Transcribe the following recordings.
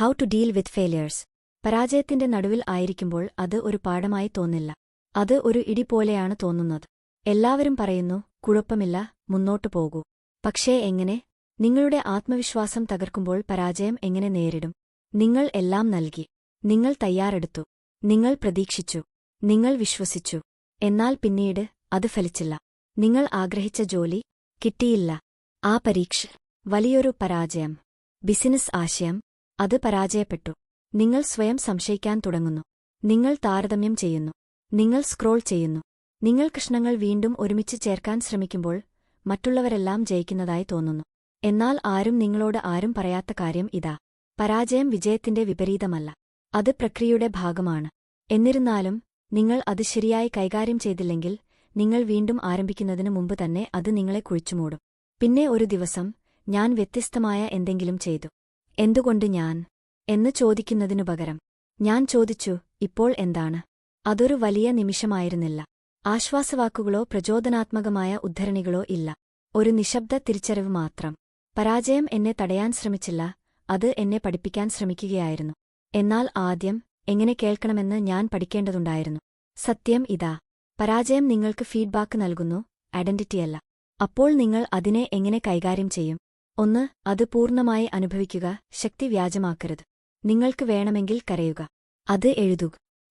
How to deal with failures പരാജയത്തിന്റെ നടുവിൽ ആയിരിക്കുമ്പോൾ അത് ഒരു പാഠമായി തോന്നില്ല. അത് ഒരു ഇടി പോലെയാണ് തോന്നുന്നത്. എല്ലാവരും പറയുന്നു കുഴപ്പമില്ല മുന്നോട്ടു പോകൂ. പക്ഷേ എങ്ങനെ? നിങ്ങളുടെ ആത്മവിശ്വാസം തകർക്കുമ്പോൾ പരാജയം എങ്ങനെ നേരിടും? നിങ്ങൾ എല്ലാം നൽകി. നിങ്ങൾ തയ്യാറെടുത്തു. നിങ്ങൾ പ്രതീക്ഷിച്ചു. നിങ്ങൾ വിശ്വസിച്ചു. എന്നാൽ പിന്നീട് അത് ഫലിച്ചില്ല. നിങ്ങൾ ആഗ്രഹിച്ച ജോലി കിട്ടിയില്ല. ആ പരീക്ഷ വലിയൊരു പരാജയം. ബിസിനസ് ആശയം അത് പരാജയപ്പെട്ടു. നിങ്ങൾ സ്വയം സംശയിക്കാൻ തുടങ്ങുന്നു. നിങ്ങൾ താരതമ്യം ചെയ്യുന്നു. നിങ്ങൾ സ്ക്രോൾ ചെയ്യുന്നു. നിങ്ങൾ കൃഷ്ണങ്ങൾ വീണ്ടും ഒരുമിച്ച് ചേർക്കാൻ ശ്രമിക്കുമ്പോൾ മറ്റുള്ളവരെല്ലാം ജയിക്കുന്നതായി തോന്നുന്നു. എന്നാൽ ആരും നിങ്ങളോട് ആരും പറയാത്ത കാര്യം ഇതാ. പരാജയം വിജയത്തിന്റെ വിപരീതമല്ല. അത് പ്രക്രിയയുടെ ഭാഗമാണ്. എന്നിരുന്നാലും നിങ്ങൾ അത് ശരിയായി കൈകാര്യം ചെയ്തില്ലെങ്കിൽ നിങ്ങൾ വീണ്ടും ആരംഭിക്കുന്നതിനു മുമ്പ് തന്നെ അത് നിങ്ങളെ കുഴിച്ചുമൂടും. പിന്നെ ഒരു ദിവസം ഞാൻ വ്യത്യസ്തമായ എന്തെങ്കിലും ചെയ്തു. എന്തുകൊണ്ട് ഞാൻ? എന്ന് ചോദിക്കുന്നതിനു പകരം ഞാൻ ചോദിച്ചു ഇപ്പോൾ എന്താണ്? അതൊരു വലിയ നിമിഷമായിരുന്നില്ല. ആശ്വാസവാക്കുകളോ പ്രചോദനാത്മകമായ ഉദ്ധരണികളോ ഇല്ല. ഒരു നിശബ്ദ തിരിച്ചറിവ് മാത്രം. പരാജയം എന്നെ തടയാൻ ശ്രമിച്ചില്ല അത് എന്നെ പഠിപ്പിക്കാൻ ശ്രമിക്കുകയായിരുന്നു. എന്നാൽ ആദ്യം എങ്ങനെ കേൾക്കണമെന്ന് ഞാൻ പഠിക്കേണ്ടതുണ്ടായിരുന്നു. സത്യം ഇതാ. പരാജയം നിങ്ങൾക്ക് ഫീഡ്ബാക്ക് നൽകുന്നു ഐഡന്റിറ്റിയല്ല. അപ്പോൾ നിങ്ങൾ അതിനെ എങ്ങനെ കൈകാര്യം ചെയ്യും? ഒന്ന് അത് പൂർണമായി അനുഭവിക്കുക ശക്തി വ്യാജമാക്കരുത്. നിങ്ങൾക്ക് വേണമെങ്കിൽ കരയുക. അത് എഴുതുക.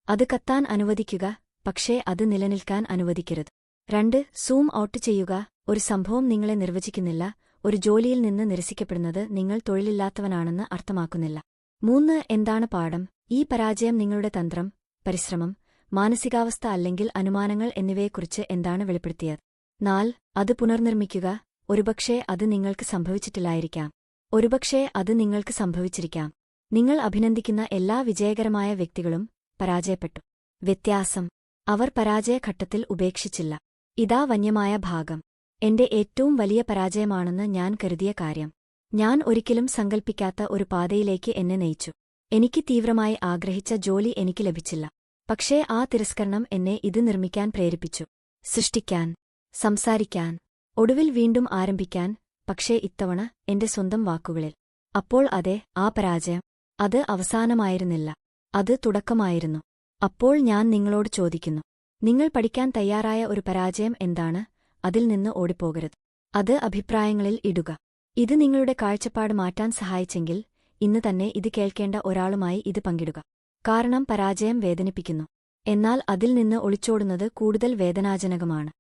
അത് കത്താൻ അനുവദിക്കുക പക്ഷേ അത് നിലനിൽക്കാൻ അനുവദിക്കരുത്. രണ്ട് സൂം ഔട്ട് ചെയ്യുക. ഒരു സംഭവം നിങ്ങളെ നിർവചിക്കുന്നില്ല. ഒരു ജോലിയിൽ നിന്ന് നിരസിക്കപ്പെടുന്നത് നിങ്ങൾ തൊഴിലില്ലാത്തവനാണെന്ന് അർത്ഥമാക്കുന്നില്ല. മൂന്ന് എന്താണ് പാഠം? ഈ പരാജയം നിങ്ങളുടെ തന്ത്രം പരിശ്രമം മാനസികാവസ്ഥ അല്ലെങ്കിൽ അനുമാനങ്ങൾ എന്നിവയെക്കുറിച്ച് എന്താണ് വെളിപ്പെടുത്തിയത്? നാൽ അത് പുനർനിർമ്മിക്കുക. ഒരുപക്ഷേ അത് നിങ്ങൾക്ക് സംഭവിച്ചിട്ടില്ലായിരിക്കാം. ഒരുപക്ഷേ അത് നിങ്ങൾക്ക് സംഭവിച്ചിരിക്കാം. നിങ്ങൾ അഭിനന്ദിക്കുന്ന എല്ലാ വിജയകരമായ വ്യക്തികളും പരാജയപ്പെട്ടു. വ്യത്യാസം. അവർ പരാജയഘട്ടത്തിൽ ഉപേക്ഷിച്ചില്ല. ഇതാ വന്യമായ ഭാഗം. എന്റെ ഏറ്റവും വലിയ പരാജയമാണെന്ന് ഞാൻ കരുതിയ കാര്യം. ഞാൻ ഒരിക്കലും സങ്കൽപ്പിക്കാത്ത ഒരു പാതയിലേക്ക് എന്നെ നയിച്ചു. എനിക്ക് തീവ്രമായി ആഗ്രഹിച്ച ജോലി എനിക്ക് ലഭിച്ചില്ല. പക്ഷേ ആ തിരസ്കരണം എന്നെ ഇത് നിർമ്മിക്കാൻ പ്രേരിപ്പിച്ചു. സൃഷ്ടിക്കാൻ. സംസാരിക്കാൻ. ഒടുവിൽ വീണ്ടും ആരംഭിക്കാൻ പക്ഷേ ഇത്തവണ എന്റെ സ്വന്തം വാക്കുകളിൽ. അപ്പോൾ അതെ ആ പരാജയം. അത് അവസാനമായിരുന്നില്ല. അത് തുടക്കമായിരുന്നു. അപ്പോൾ ഞാൻ നിങ്ങളോട് ചോദിക്കുന്നു. നിങ്ങൾ പഠിക്കാൻ തയ്യാറായ ഒരു പരാജയം എന്താണ്? അതിൽ നിന്ന് ഓടിപ്പോകരുത്. അത് അഭിപ്രായങ്ങളിൽ ഇടുക. ഇത് നിങ്ങളുടെ കാഴ്ചപ്പാട് മാറ്റാൻ സഹായിച്ചെങ്കിൽ ഇന്ന് തന്നെ ഇത് കേൾക്കേണ്ട ഒരാളുമായി ഇത് പങ്കിടുക. കാരണം പരാജയം വേദനിപ്പിക്കുന്നു. എന്നാൽ അതിൽ നിന്ന് ഒളിച്ചോടുന്നത് കൂടുതൽ വേദനാജനകമാണ്.